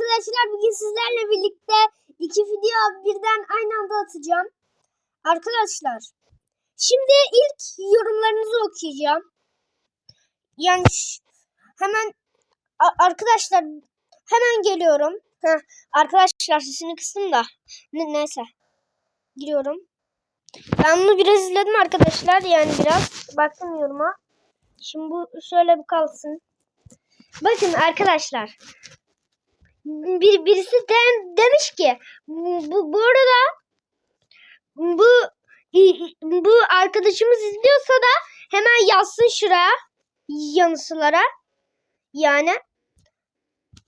Arkadaşlar bugün sizlerle birlikte iki video birden aynı anda atacağım. Arkadaşlar şimdi ilk yorumlarınızı okuyacağım. Yani hemen arkadaşlar hemen geliyorum. Heh, arkadaşlar sesini kıstım da Ne- neyse giriyorum. Ben bunu biraz izledim arkadaşlar yani biraz baktım yoruma. Şimdi bu şöyle bir kalsın. Bakın arkadaşlar bir, birisi de, demiş ki bu, bu, arada bu bu arkadaşımız izliyorsa da hemen yazsın şuraya yanısılara. Yani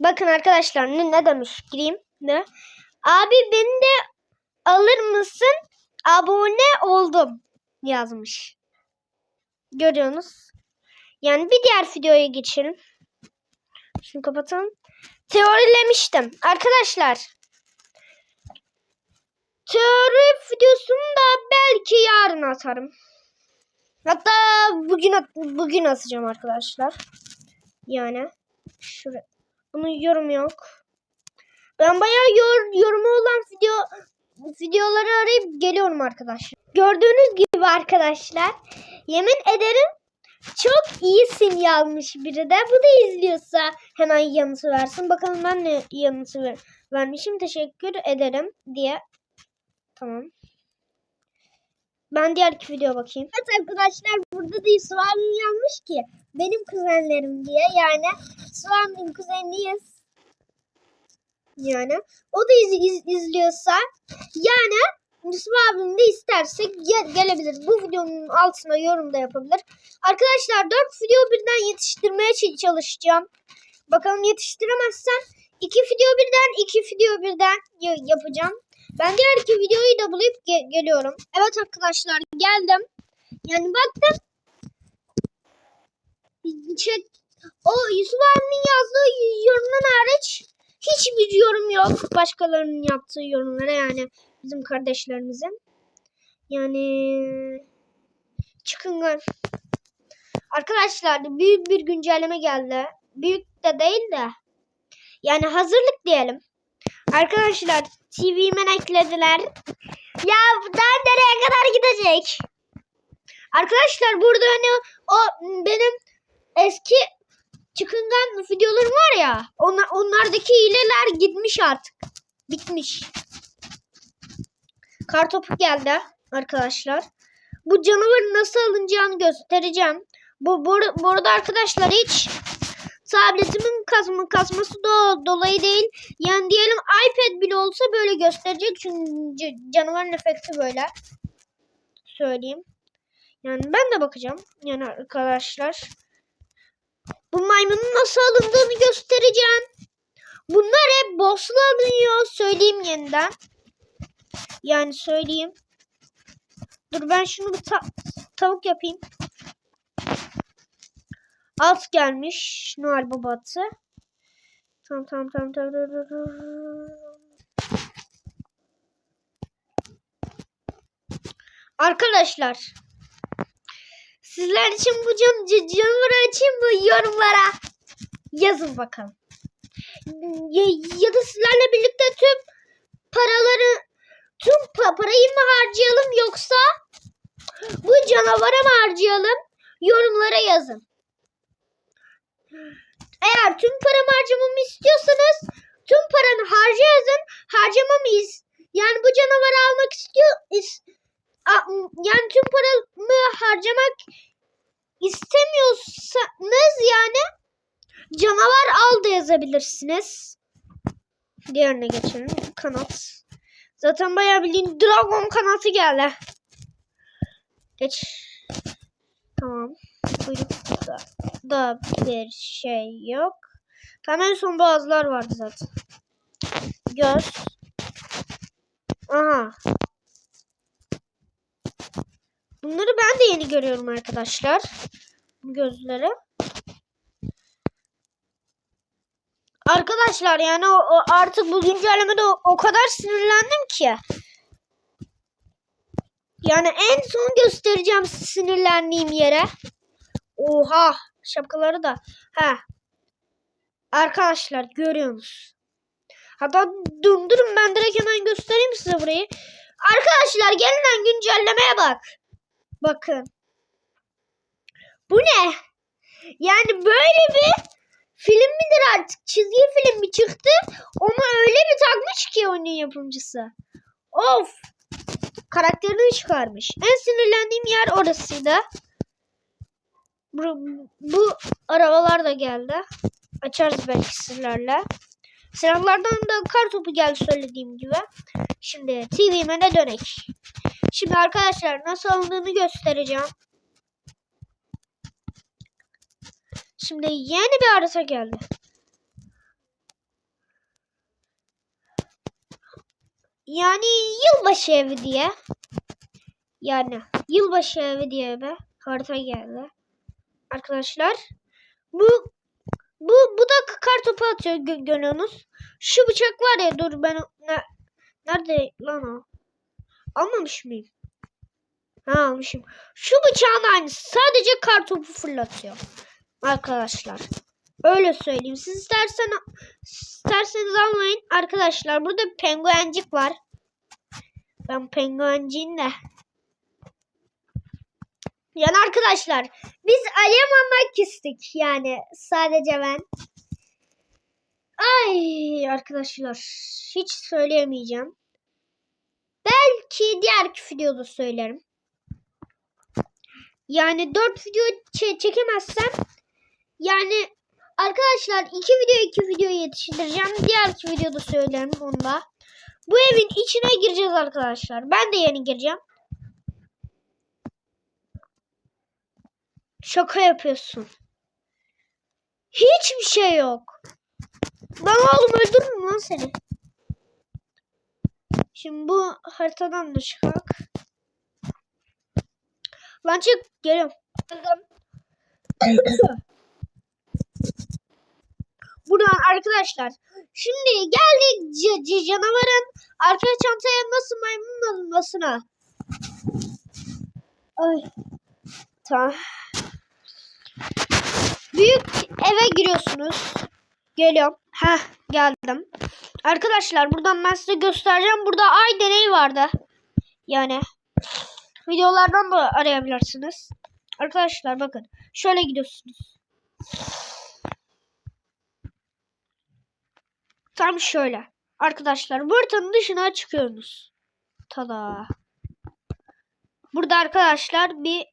bakın arkadaşlar ne, ne demiş gireyim ne? Abi beni de alır mısın? Abone oldum yazmış. Görüyorsunuz. Yani bir diğer videoya geçelim. Şunu kapatalım teorilemiştim. Arkadaşlar teori videosunu da belki yarın atarım. Hatta bugün at- bugün atacağım arkadaşlar. Yani şuraya. Bunun yorum yok. Ben bayağı yor, yorumu olan video videoları arayıp geliyorum arkadaşlar. Gördüğünüz gibi arkadaşlar yemin ederim çok iyisin yazmış biri de. Bu da izliyorsa hemen yanıtı versin. Bakalım ben ne yanıtı ver vermişim. Teşekkür ederim diye. Tamam. Ben diğer iki video bakayım. Evet arkadaşlar burada da Suami'nin yazmış ki benim kuzenlerim diye. Yani Suami'nin kuzeniyiz. Yani o da iz, iz- izliyorsa yani Yusuf abim de isterse gel- gelebilir. Bu videonun altına yorum da yapabilir. Arkadaşlar 4 video birden yetiştirmeye çalışacağım. Bakalım yetiştiremezsem iki video birden iki video birden ya- yapacağım. Ben diğer iki videoyu da bulup ge- geliyorum. Evet arkadaşlar geldim. Yani baktım. Chat, o Yusuf abinin yazdığı yorumdan hariç hiçbir yorum yok. Başkalarının yaptığı yorumlara yani bizim kardeşlerimizin. Yani çıkın gör. Arkadaşlar büyük bir güncelleme geldi. Büyük de değil de. Yani hazırlık diyelim. Arkadaşlar TV'men eklediler. Ya daha nereye kadar gidecek? Arkadaşlar burada hani o benim eski çıkıngan videolarım var ya. Onlar, onlardaki hileler gitmiş artık. Bitmiş. Kartopu geldi arkadaşlar. Bu canavarı nasıl alınacağını göstereceğim. Bu, bu, bu arada arkadaşlar hiç tabletimin kasma, kasması da dolayı değil. Yani diyelim iPad bile olsa böyle gösterecek. Çünkü canavarın efekti böyle. Söyleyeyim. Yani ben de bakacağım. Yani arkadaşlar. Bu maymunun nasıl alındığını göstereceğim. Bunlar hep boss'la alınıyor. Söyleyeyim yeniden. Yani söyleyeyim. Dur ben şunu bir ta- tavuk yapayım. Alt gelmiş. Noel babatı. Tamam tamam tamam tamam. tamam. Arkadaşlar. Sizler için bu can, ca- canavarı açayım mı yorumlara? Yazın bakalım. Ya, ya da sizlerle birlikte tüm paraları tüm pa- parayı mı harcayalım yoksa bu canavara mı harcayalım? Yorumlara yazın. Eğer tüm paramı harcamamı istiyorsanız tüm paranı harca yazın. Harcamamayız. Yani bu canavarı almak istiyor yani tüm paramı harcamak istemiyorsanız yani canavar al da yazabilirsiniz. Diğerine geçelim. Kanat. Zaten bayağı bildiğin dragon kanatı geldi. Geç. Tamam. Kuyrukta da bir şey yok. Tamam en son boğazlar vardı zaten. Göz. Aha. Bunları ben de yeni görüyorum arkadaşlar. Gözleri. Arkadaşlar yani o, o artık bu güncellemede o, o kadar sinirlendim ki. Yani en son göstereceğim sinirlendiğim yere. Oha şapkaları da. Ha. Arkadaşlar görüyorsunuz. Hatta döndürün ben direkt hemen göstereyim size burayı. Arkadaşlar gelinen güncellemeye bak. Bakın. Bu ne? Yani böyle bir film midir artık? Çizgi film mi çıktı? Onu öyle bir takmış ki oyunun yapımcısı. Of. Karakterini çıkarmış. En sinirlendiğim yer orasıydı. Bu, bu arabalar da geldi. Açarız belki sizlerle. Silahlardan da kar topu geldi söylediğim gibi. Şimdi TV'me ne dönek. Şimdi arkadaşlar nasıl alındığını göstereceğim. Şimdi yeni bir harita geldi. Yani yılbaşı evi diye. Yani yılbaşı evi diye bir harita geldi. Arkadaşlar bu bu bu da kar topu atıyor gö- görüyorsunuz. Şu bıçak var ya dur ben ne, nerede lan o? Almamış mıyım? Ha almışım. Şu bıçağın aynısı. Sadece kar topu fırlatıyor. Arkadaşlar. Öyle söyleyeyim. Siz istersen isterseniz almayın. Arkadaşlar burada penguencik var. Ben penguenciğim de. Yani arkadaşlar biz alamamak istik yani sadece ben. Ay arkadaşlar hiç söyleyemeyeceğim. Belki diğer videoda söylerim. Yani 4 video çe- çekemezsem yani arkadaşlar iki video iki video yetiştireceğim. Diğer iki videoda söylerim onda. Bu evin içine gireceğiz arkadaşlar. Ben de yeni gireceğim. Şaka yapıyorsun. Hiçbir şey yok. Lan oğlum öldürürüm lan seni. Şimdi bu haritadan da çıkak. Lan çık. Geliyorum. Buradan arkadaşlar. Şimdi geldik canavarın arka çantaya nasıl maymun alınmasına. Ay. Tamam. Büyük eve giriyorsunuz. Geliyorum. Heh geldim. Arkadaşlar buradan ben size göstereceğim. Burada ay deneyi vardı. Yani videolardan da arayabilirsiniz. Arkadaşlar bakın. Şöyle gidiyorsunuz. Tam şöyle. Arkadaşlar haritanın dışına çıkıyorsunuz. Tada. Burada arkadaşlar bir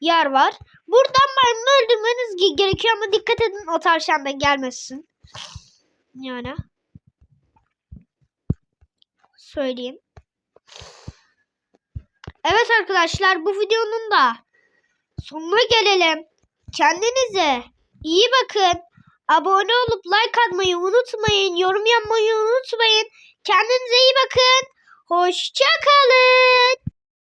yer var. Buradan maymun öldürmeniz ge- gerekiyor ama dikkat edin o tavşan da gelmesin. Yani. Söyleyeyim. Evet arkadaşlar bu videonun da sonuna gelelim. Kendinize iyi bakın. Abone olup like atmayı unutmayın. Yorum yapmayı unutmayın. Kendinize iyi bakın. Hoşçakalın.